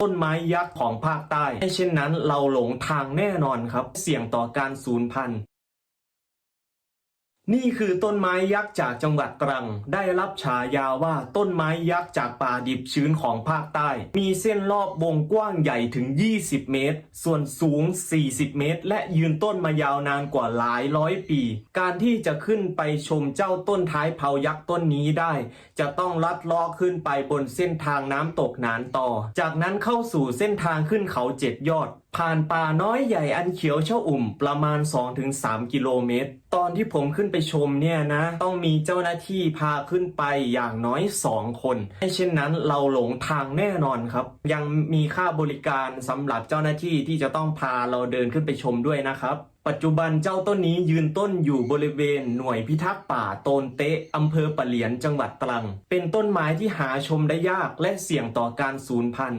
ต้นไม้ยักษ์ของภาคใต้ไม่เช่นนั้นเราหลงทางแน่นอนครับ เสี่ยงต่อการสูญพันธุ์ นี่คือต้นไม้ยักษ์จากจังหวัดตรัง ได้รับฉายาว่าต้นไม้ยักษ์จากป่าดิบชื้นของภาคใต้ มีเส้นรอบวงกว้างใหญ่ถึง 20 เมตร ส่วนสูง 40 เมตร และยืนต้นมายาวนานกว่าหลายร้อยปี การที่จะขึ้นไปชมเจ้าต้นท้ายเผายักษ์ต้นนี้ได้ จะต้องลัดล้อขึ้นไปบนเส้นทางน้ำตกหนานต่อ จากนั้นเข้าสู่เส้นทางขึ้นเขาเจ็ดยอดผ่านป่าน้อยใหญ่อันเขียวเช่าอุ่มประมาณ 2-3 กิโลเมตร ตอนที่ผมขึ้นไปชมเนี่ยนะ ต้องมีเจ้าหน้าที่พาขึ้นไปอย่างน้อย 2 คนไม่เช่นนั้นเราหลงทางแน่นอนครับ ยังมีค่าบริการสำหรับเจ้าหน้าที่ที่จะต้องพาเราเดินขึ้นไปชมด้วยนะครับ ปัจจุบันเจ้าต้นนี้ยืนต้นอยู่บริเวณหน่วยพิทักษ์ป่าโตนเตะอำเภอปะเหลียนจังหวัดตรัง เป็นต้นไม้ที่หาชมได้ยากและเสี่ยงต่อการสูญพันธุ์